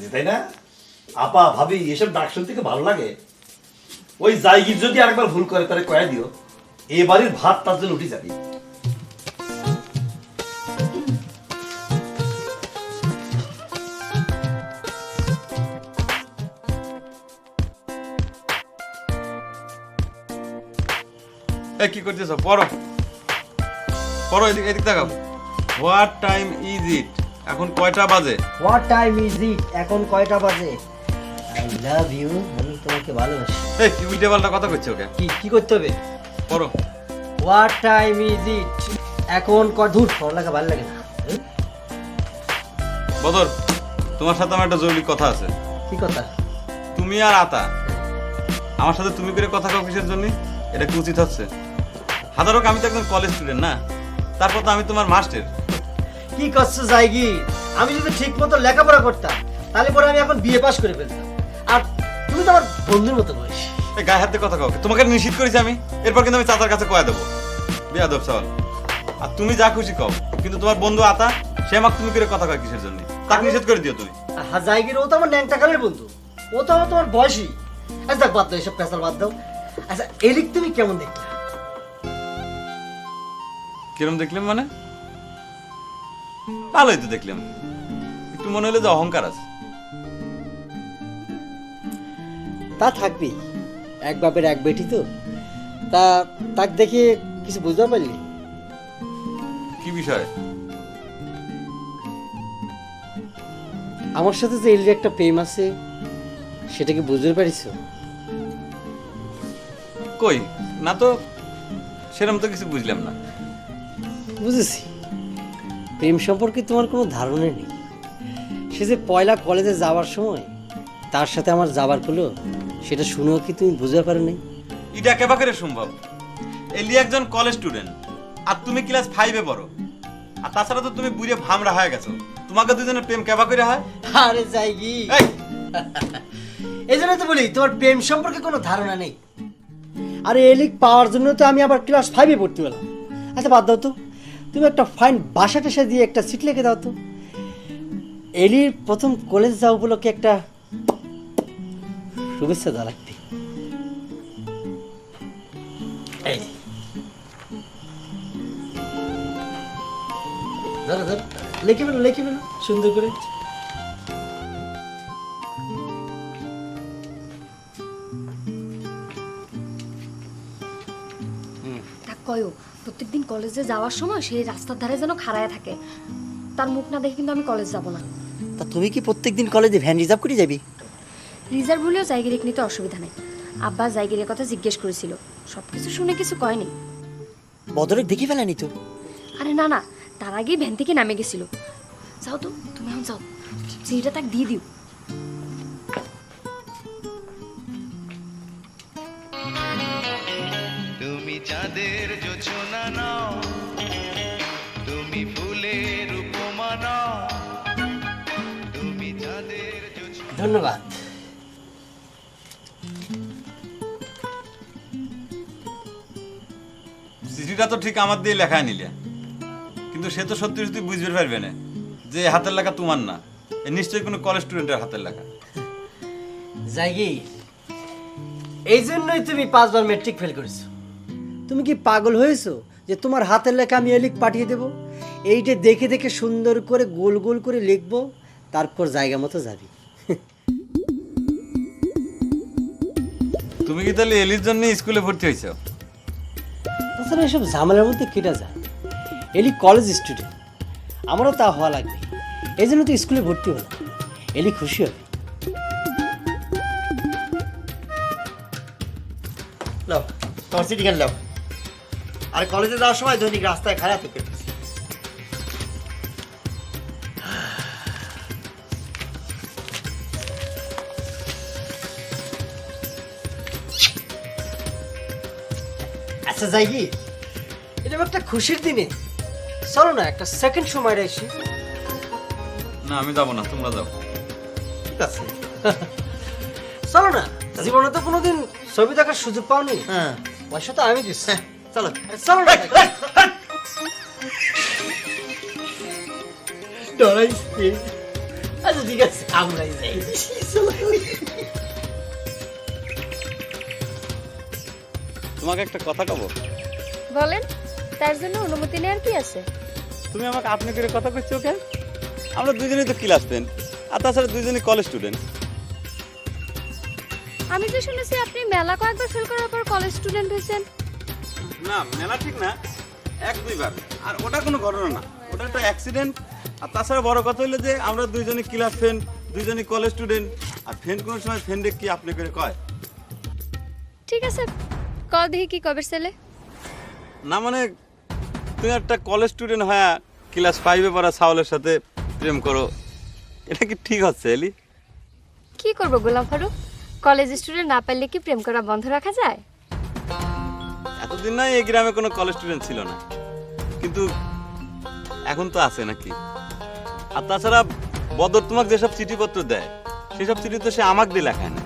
লাগছে তাই না? আপা, ভাবি, এসব ডাক শুনতে ভালো লাগে? ওই জায়গির যদি আরেকবার ভুল করে, তাহলে কয়া দিও। এ বাড়ির ভাত তার জন্য উঠে যাবি। কি করতেছ? পড়ো। পড়ো, এদিক এদিক তাকাও। হোয়াট টাইম ইজ ইট এখন কয়টা বাজে? হোয়াট টাইম ইজ ইট এখন কয়টা বাজে? আই লাভ ইউ আমি তোমাকে ভালোবাসি। এই কি উল্টে কথা করছ ওকে? কি কি করতে হবে? পড়ো। হোয়াট টাইম ইজ ইট এখন ক ধুর পড়ালেখা ভালো লাগে না। বদর তোমার সাথে আমার একটা জরুরি কথা আছে। কি কথা? তুমি আর আতা আমার সাথে তুমি করে কথা কাও কিসের জন্য? এটা কি উচিত হচ্ছে? হাজার হোক আমি তো একজন কলেজ স্টুডেন্ট না। তারপর তো আমি তোমার মাস্টার কি করছ জায়গি? আমি যদি ঠিক মতো লেখাপড়া করতাম তাহলে পরে আমি এখন বিয়ে পাস করে ফেলতাম। আর তুমি তো আমার বন্ধুর মতো বয়স। গায়ে হাতে কথা কাও তোমাকে নিশ্চিত করেছি আমি? এরপর কিন্তু আমি চাচার কাছে কয়া দেবো। বিয়াদব সওয়াল। আর তুমি যা খুশি কও কিন্তু তোমার বন্ধু আতা সে আমাকে তুমি করে কথা কয় কিসের জন্য? তাকে নিষেধ করে দিও তুমি। হ্যাঁ জায়গির ও তো আমার ন্যাংটা কালের বন্ধু। ও তো আমার তোমার বয়সী। আচ্ছা বাদ দাও এসব পেশাল বাদ দাও। আচ্ছা এলিক তুমি কেমন দেখলে? কিরম দেখলে মানে? ভালোই তো দেখলাম। একটু মনে হলো যে অহংকার আছে। তা থাকবেই এক বাপের এক বেটি তো। তা তাক দেখে কিছু বুঝতে পারলি? কি বিষয়? আমার সাথে যে এলির একটা প্রেম আছে সেটা কি বুঝতে পারিস? কই? না তো সেরকম তো কিছু বুঝলাম না। বুঝেছি। প্রেম সম্পর্কে তোমার কোনো ধারণা নেই? সে যে পয়লা কলেজে যাওয়ার সময় তার সাথে আমার যাবার হলো সেটা শুনেও কি তুমি বুঝতে পারো নাই? এটা কেবা করে সম্ভব? এলি একজন কলেজ স্টুডেন্ট আর তুমি ক্লাস ফাইভে পড়ো। আর তাছাড়া তো তুমি বুড়ে ভামরা হয়ে গেছো। তোমাকে দুজনের প্রেম কেবা করে হয়? আরে যাই কি। এই! এই জন্য তো বলি তোমার প্রেম সম্পর্কে কোনো ধারণা নেই। আরে এলিক পাওয়ার জন্য তো আমি আবার ক্লাস ফাইভে ভর্তি হলাম। আচ্ছা বাদ দাও তো। তুমি একটা ফাইন বাসা টেসা দিয়ে একটা সিট লেগে দাও তো। এলির প্রথম কলেজ যাওয়া উপলক্ষে একটা শুভেচ্ছা দেওয়া লাগবে। লেখে ফেলো লেখে ফেলো। সুন্দর করে। কলেজে যাওয়ার সময় সেই রাস্তার ধারে যেন খাড়ায় থাকে। তার মুখ না দেখে কিন্তু আমি কলেজ যাব না। তা তুমি কি প্রত্যেকদিন কলেজে ভ্যান রিজার্ভ করে যাবি? রিজার্ভ হলেও জায়গিরিক নিতে অসুবিধা নেই। আব্বা জায়গিরের কথা জিজ্ঞেস করেছিল। সব কিছু শুনে কিছু কয়নি। বদরে দেখি ফেলানি তো? আরে না না তার আগেই ভ্যান থেকে নামে গেছিল। যাও তো তুমি এখন যাও। চিঠিটা তাকে দিয়ে দিও। তুমি চাঁদের জোছনা ধন্যবাদ। চিঠিটা তো ঠিক আমার দিয়ে লেখায় নিলে। কিন্তু সে তো সত্যি সত্যি বুঝতে পারবে না যে হাতের লেখা তোমার না। নিশ্চয়ই কোনো কলেজ স্টুডেন্টের হাতের লেখা। জায়গি এই জন্যই তুমি পাঁচবার ম্যাট্রিক ফেল করেছ। তুমি কি পাগল হয়েছো যে তোমার হাতের লেখা আমি এলিক পাঠিয়ে দেবো? এইটা দেখে দেখে সুন্দর করে গোল গোল করে লিখব তারপর জায়গা মতো যাবি। তুমি কি তাহলে এলির জন্য স্কুলে ভর্তি হয়েছো? তাছাড়া এসব ঝামেলার মধ্যে কেটে যায়? এলি কলেজ স্টুডেন্ট আমারও তা হওয়া লাগবে। এই জন্য তো স্কুলে ভর্তি হলাম। এলি খুশি হবে। লাও তোমার সিটি গান লাও আর কলেজে যাওয়ার সময় দৈনিক রাস্তায় খারাপ থেকে। আচ্ছা যাই কি এটা একটা খুশির দিনে। চলো না একটা সেকেন্ড সময় এসে না আমি যাব না তোমরা যাও। ঠিক আছে। চলো না জীবনে তো কোনোদিন ছবি দেখার সুযোগ পাওনি। হ্যাঁ। পয়সা তো আমি দিচ্ছি। চলো। চলো না ডরাইছি আচ্ছা ঠিক আছে আমরাই যাই। তোমাকে একটা কথা কব? বলেন তার জন্য অনুমতি নেওয়ার কি আছে? তুমি আমাকে আপনি করে কথা করছ কেন আমরা দুজনেই তো ক্লাস ফ্রেন্ড আর তাছাড়া দুজনেই কলেজ স্টুডেন্ট আমি তো শুনেছি আপনি মেলা কয়েকবার ফেল করার পর কলেজ স্টুডেন্ট হয়েছেন। না মেলা ঠিক না এক দুইবার আর ওটা কোনো ঘটনা না। ওটা একটা অ্যাক্সিডেন্ট আর তাছাড়া বড় কথা হলো যে আমরা দুইজনই ক্লাস ফ্রেন্ড দুইজনই কলেজ স্টুডেন্ট আর ফ্রেন্ড কোনো সময় ফ্রেন্ডে কি আপনি করে কয়? ঠিক আছে ক দেখি কি কবে ছেলে? না মানে তুমি একটা কলেজ স্টুডেন্ট হয়ে ক্লাস ফাইভে পড়া সাউলের সাথে প্রেম করো। এটা কি ঠিক হচ্ছে এলি? কি করব গোলাম ফারুক কলেজ স্টুডেন্ট না পারলে কি প্রেম করা বন্ধ রাখা যায়? এতদিন না এই গ্রামে কোনো কলেজ স্টুডেন্ট ছিল না। কিন্তু এখন তো আছে নাকি? আর তাছাড়া বদর তোমাকে যেসব চিঠিপত্র দেয় সেসব চিঠি তো সে আমাকে দিয়ে লেখায় না।